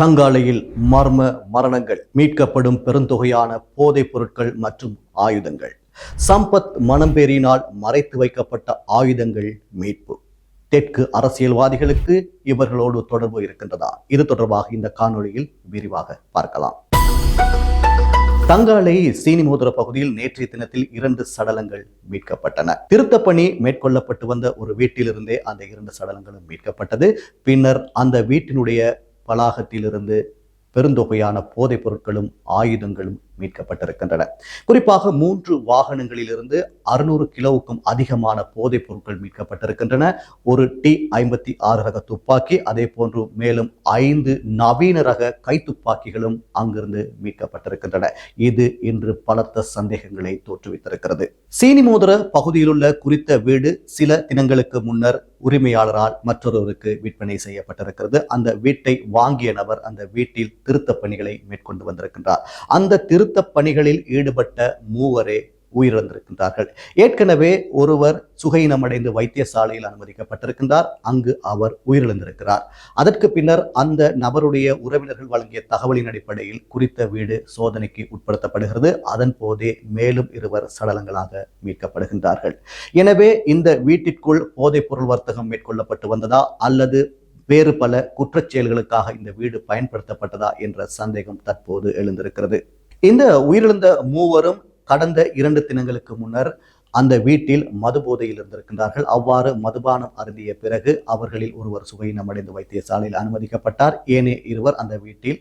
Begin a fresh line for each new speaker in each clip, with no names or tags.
தங்காலையில் மர்ம மரணங்கள் மீட்கப்படும் பெருந்தொகையான போதைப் பொருட்கள் மற்றும் ஆயுதங்கள். சம்பத் மணம்பேரினால் மறைத்து வைக்கப்பட்ட ஆயுதங்கள் மீட்பு. தெற்கு அரசியல்வாதிகளுக்கு இவர்களோடு தொடர்பு இருக்கின்றதா? இது தொடர்பாக இந்த காணொளியில் விரிவாக பார்க்கலாம். தங்காலை சீனிமோதுர பகுதியில் நேற்றைய தினத்தில் இரண்டு சடலங்கள் மீட்கப்பட்டன. திருத்தப்பணி மேற்கொள்ளப்பட்டு வந்த ஒரு வீட்டிலிருந்தே அந்த இரண்டு சடலங்களும் மீட்கப்பட்டது. பின்னர் அந்த வீட்டினுடைய வளாகத்திலிருந்து பெருந்தொகையான போதைப் பொருட்களும் ஆயுதங்களும் மீட்கப்பட்டிருக்கின்றன. குறிப்பாக மூன்று வாகனங்களிலிருந்து அறுநூறு கிலோவுக்கும் அதிகமான போதைப் பொருட்கள் மீட்கப்பட்டிருக்கின்றன. ஒரு டி ஐம்பத்தி ஆறு ரக துப்பாக்கி அதே போன்று மேலும் ஐந்து நவீன ரக கைத்துப்பாக்கிகளும் அங்கிருந்து மீட்கப்பட்டிருக்கின்றன. இது இன்று பலத்த சந்தேகங்களை தோற்றுவித்திருக்கிறது. சீனிமோதர பகுதியிலுள்ள குறித்த வீடு சில தினங்களுக்கு முன்னர் உரிமையாளரால் மற்றொருவருக்கு விற்பனை செய்யப்பட்டிருக்கிறது. அந்த வீட்டை வாங்கிய நபர் அந்த வீட்டில் திருத்த பணிகளை மேற்கொண்டு வந்திருக்கின்றார். அந்த திரு திருத்தப் பணிகளில் ஈடுபட்ட மூவரே உயிரிழந்திருக்கின்றார்கள். ஏற்கனவே ஒருவர் சுகையினமடைந்து வைத்தியசாலையில் அனுமதிக்கப்பட்டிருக்கின்றார். அங்கு அவர் உயிரிழந்திருக்கிறார். அதற்கு பின்னர் அந்த நபருடைய உறவினர்கள் வழங்கிய தகவலின் அடிப்படையில் குறித்த வீடு சோதனைக்கு உட்படுத்தப்படுகிறது. அதன் போதே மேலும் இருவர் சடலங்களாக மீட்கப்படுகின்றார்கள். எனவே இந்த வீட்டிற்குள் போதைப் பொருள் வர்த்தகம் மேற்கொள்ளப்பட்டு வந்ததா? அல்லது வேறு பல குற்றச்செயல்களுக்காக இந்த வீடு பயன்படுத்தப்பட்டதா? என்ற சந்தேகம் தற்போது எழுந்திருக்கிறது. இந்த உயிரிழந்த மூவரும் கடந்த இரண்டு தினங்களுக்கு முன்னர் அந்த வீட்டில் மது போதையில் இருந்திருக்கின்றார்கள் அவ்வாறு மதுபானம் அருந்திய பிறகு அவர்களில் ஒருவர் சுகையினமடைந்து வைத்தியசாலையில் அனுமதிக்கப்பட்டார். ஏனைய இருவர் அந்த வீட்டில்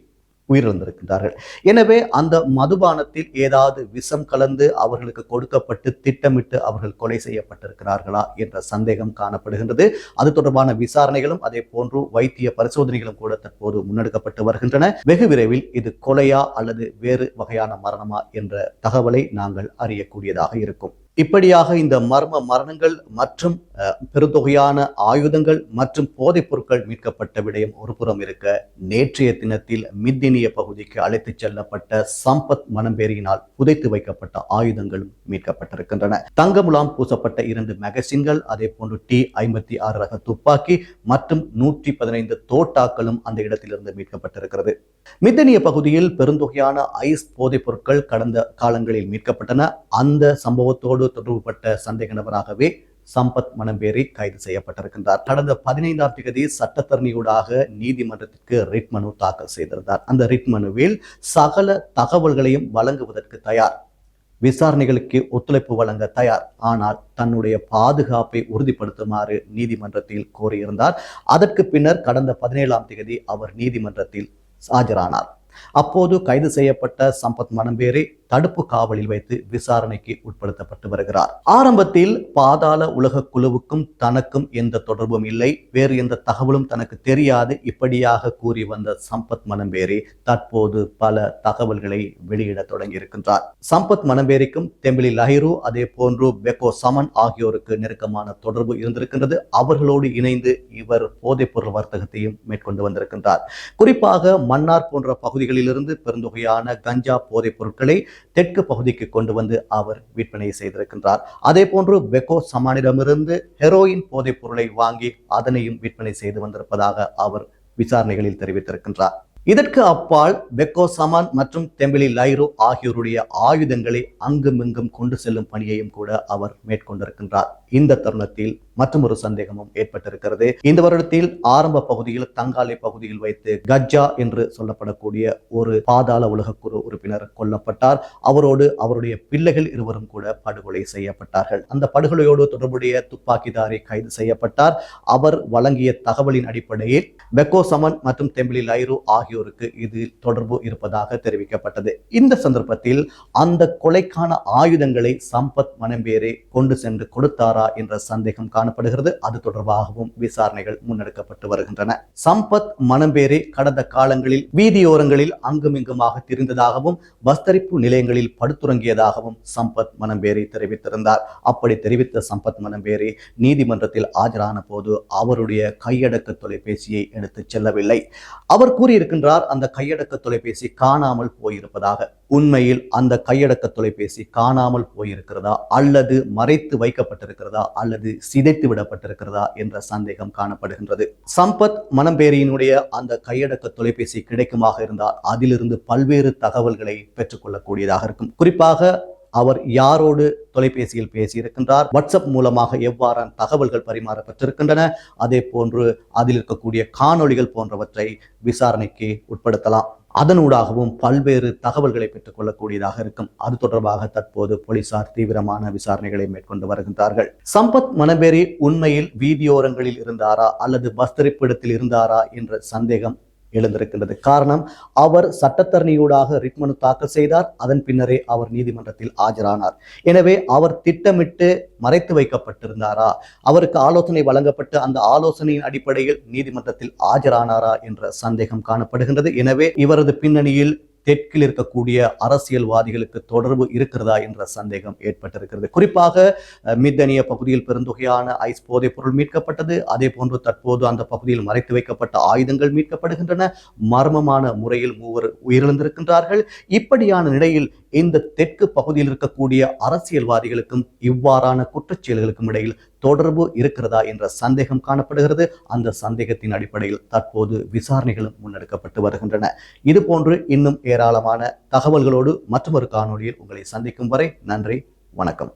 உயிரிழந்திருக்கின்றார்கள். எனவே அந்த மதுபானத்தில் ஏதாவது விஷம் கலந்து அவர்களுக்கு கொடுக்கப்பட்டு திட்டமிட்டு அவர்கள் கொலை செய்யப்பட்டிருக்கிறார்களா என்ற சந்தேகம் காணப்படுகின்றது. அது தொடர்பான விசாரணைகளும் அதே போன்று வைத்திய பரிசோதனைகளும் கூட தற்போது முன்னெடுக்கப்பட்டு வருகின்றன. வெகு விரைவில் இது கொலையா அல்லது வேறு வகையான மரணமா என்ற தகவலை நாங்கள் அறியக்கூடியதாக இருக்கும். இப்படியாக இந்த மர்ம மரணங்கள் மற்றும் பெருந்தொகையான ஆயுதங்கள் மற்றும் போதைப் பொருட்கள் மீட்கப்பட்ட விடயம் ஒரு புறம் இருக்க நேற்றைய தினத்தில் மித்தினிய பகுதிக்கு அழைத்துச் செல்லப்பட்ட சம்பத் மணம்பேரியினால் புதைத்து வைக்கப்பட்ட ஆயுதங்களும் மீட்கப்பட்டிருக்கின்றன. தங்கமுலாம் பூசப்பட்ட இரண்டு மேகசின்கள் அதே போன்று டி ஐம்பத்தி ஆறு ரக துப்பாக்கி மற்றும் நூற்றி பதினைந்து தோட்டாக்களும் அந்த இடத்திலிருந்து மீட்கப்பட்டிருக்கிறது. மித்தனிய பகுதியில் பெருந்தொகையான ஐஸ் போதைப் பொருட்கள் கடந்த காலங்களில் மீட்கப்பட்டன. அந்த சம்பவத்தோடு தொடர்புபட்ட சந்தேக நபராகவே சம்பத் மனம்பேரி கைது செய்யப்பட்டிருக்கின்றார். கடந்த பதினைந்தாம் தேதி சட்டத்தரணியூடாக நீதிமன்றத்திற்கு ரிட் மனு தாக்கல் செய்திருந்தார். அந்த ரிட் மனுவில் சகல தகவல்களையும் வழங்குவதற்கு தயார். விசாரணைகளுக்கு ஒத்துழைப்பு வழங்க தயார். ஆனால் தன்னுடைய பாதுகாப்பை உறுதிப்படுத்துமாறு நீதிமன்றத்தில் கோரியிருந்தார். அதற்கு பின்னர் கடந்த பதினேழாம் தேதி அவர் நீதிமன்றத்தில் ஆஜரானார் அப்போது கைது செய்யப்பட்ட சம்பத் மணம்பேரை தடுப்பு காவலில் வைத்து விசாரணைக்கு உட்படுத்தப்பட்டு வருகிறார். ஆரம்பத்தில் பாதாள உலக குழுவுக்கும் தனக்கும் எந்த தொடர்பும் இல்லை. வேறு எந்த தகவலும் தனக்கு தெரியாது. இப்படியாக கூறி வந்த சம்பத் மனம்பேரி தற்போது பல தகவல்களை வெளியிட தொடங்கி இருக்கின்றார் சம்பத் மனம்பேரிக்கும் தெம்பிலி லஹிரு அதே போன்று பெக்கோ சமன் ஆகியோருக்கு நெருக்கமான தொடர்பு இருந்திருக்கின்றது. அவர்களோடு இணைந்து இவர் போதைப் பொருள் வர்த்தகத்தையும் மேற்கொண்டு வந்திருக்கின்றார். குறிப்பாக மன்னார் போன்ற பகுதிகளிலிருந்து பெருந்தொகையான கஞ்சா போதைப் பொருட்களை தெற்கு பகுதிக்கு கொண்டு வந்து அவர் விற்பனை செய்திருக்கின்றார். அதே போன்று பெக்கோ சமானிடமிருந்து ஹெரோயின் போதைப் பொருளை வாங்கி அதனையும் விற்பனை செய்து வந்திருப்பதாக அவர் விசாரணைகளில் தெரிவித்திருக்கின்றார். இதற்கு அப்பால் பெக்கோ சமான் மற்றும் தெம்பிலி லைரோ ஆகியோருடைய ஆயுதங்களை அங்குமிங்கும் கொண்டு செல்லும் பணியையும் கூட அவர் மேற்கொண்டிருக்கின்றார். இந்த தருணத்தில் மற்றொரு சந்தேகமும் ஏற்பட்டிருக்கிறது. இந்த வருடத்தில் ஆரம்ப பகுதியில் தங்காலை பகுதியில் வைத்து கஜ்ஜா என்று சொல்லப்படக்கூடிய ஒரு பாதாள உலகக்குழு உறுப்பினர் கொல்லப்பட்டார். அவரோடு அவருடைய பிள்ளைகள் இருவரும் கூட படுகொலை செய்யப்பட்டார்கள். அந்த படுகொலையோடு தொடர்புடைய துப்பாக்கிதாரி கைது செய்யப்பட்டார். அவர் வழங்கிய தகவலின் அடிப்படையில் பெக்கோ சமன் மற்றும் தெம்பிலி ஆகிய ஆகியோருக்கு இதில் தொடர்பு இருப்பதாக தெரிவிக்கப்பட்டது. இந்த சந்தர்ப்பத்தில் அந்த கொலைக்கான ஆயுதங்களை சம்பத் மனம்பேரே கொண்டு சென்று கொடுத்தாரா என்ற சந்தேகம் காணப்படுகிறது. அது தொடர்பாகவும் விசாரணைகள் முன்னெடுக்கப்பட்டு வருகின்றன. சம்பத் மனம்பேரே கடந்த காலங்களில் வீதியோரங்களில் அங்குமிங்குமாக திரிந்ததாகவும் வஸ்தரிப்பு நிலையங்களில் படுத்துறங்கியதாகவும் சம்பத் மனம்பேரே தெரிவித்திருந்தார். அப்படி தெரிவித்த சம்பத் மனம்பேரே நீதிமன்றத்தில் ஆஜரான போது அவருடைய கையடக்க தொலைபேசியை எடுத்துச் செல்லவில்லை. அவர் கூறியிருக்கின்ற என்றார் அந்த கையடக்க தொலைபேசி காணாமல் போயிருப்பதாக. உண்மையில் அந்த கையடக்க தொலைபேசி காணாமல் போயிருக்கிறதா? அல்லது மறைத்து வைக்கப்பட்டிருக்கிறதா? அல்லது சிதைத்து விடப்பட்டிருக்கிறதா? என்ற சந்தேகம் காணப்படுகின்றது. சம்பத் மனம்பேரியினுடைய அந்த கையடக்க தொலைபேசி கிடைக்குமாக இருந்தால் அதிலிருந்து பல்வேறு தகவல்களை பெற்றுக்கொள்ளக்கூடியதாக இருக்கும். குறிப்பாக அவர் யாரோடு தொலைபேசியில் பேசியிருக்கின்றார்? வாட்ஸ்அப் மூலமாக எவ்வாறான தகவல்கள் பரிமாறப்பட்டிருக்கின்றன? அதே போன்று அதில் இருக்கக்கூடிய காணொளிகள் போன்றவற்றை விசாரணைக்கு உட்படுத்தலாம். அதனூடாகவும் பல்வேறு தகவல்களை பெற்றுக்கொள்ளக்கூடியதாக இருக்கும். அது தொடர்பாக தற்போது போலீசார் தீவிரமான விசாரணைகளை மேற்கொண்டு வருகின்றார்கள். சம்பத் மனபேரி உண்மையில் வீதியோரங்களில் இருந்தாரா? அல்லது பஸ் இருந்தாரா? என்ற சந்தேகம் எழுந்திருக்கின்றது. காரணம் அவர் சட்டத்தரணியூடாக ரிட்மனு தாக்கல் செய்தார். அதன் பின்னரே அவர் நீதிமன்றத்தில் ஆஜரானார். எனவே அவர் திட்டமிட்டு மறைத்து வைக்கப்பட்டிருந்தாரா? அவருக்கு ஆலோசனை வழங்கப்பட்டு அந்த ஆலோசனையின் அடிப்படையில் நீதிமன்றத்தில் ஆஜரானாரா என்ற சந்தேகம் காணப்படுகின்றது. எனவே இவரது பின்னணியில் தெற்கில் இருக்கக்கூடிய அரசியல்வாதிகளுக்கு தொடர்பு இருக்கிறதா என்ற சந்தேகம் ஏற்பட்டிருக்கிறது. குறிப்பாக மித்தனிய பகுதியில் பெருந்தொகையான ஐஸ் போதைப் பொருள் மீட்கப்பட்டது அதே போன்று தற்போது அந்த பகுதியில் மறைத்து வைக்கப்பட்ட ஆயுதங்கள் மீட்கப்படுகின்றன. மர்மமான முறையில் மூவர் உயிரிழந்திருக்கின்றார்கள். இப்படியான நிலையில் இந்த தெற்கு பகுதியில் இருக்கக்கூடிய அரசியல்வாதிகளுக்கும் இவ்வாறான குற்றச்செயல்களுக்கும் இடையில் தொடர்பு இருக்கிறதா என்ற சந்தேகம் காணப்படுகிறது. அந்த சந்தேகத்தின் அடிப்படையில் தற்போது விசாரணைகளும் முன்னெடுக்கப்பட்டு வருகின்றன. இது போன்று இன்னும் ஏராளமான தகவல்களோடு மற்றொரு காணொலியில் உங்களை சந்திக்கும் வரை நன்றி வணக்கம்.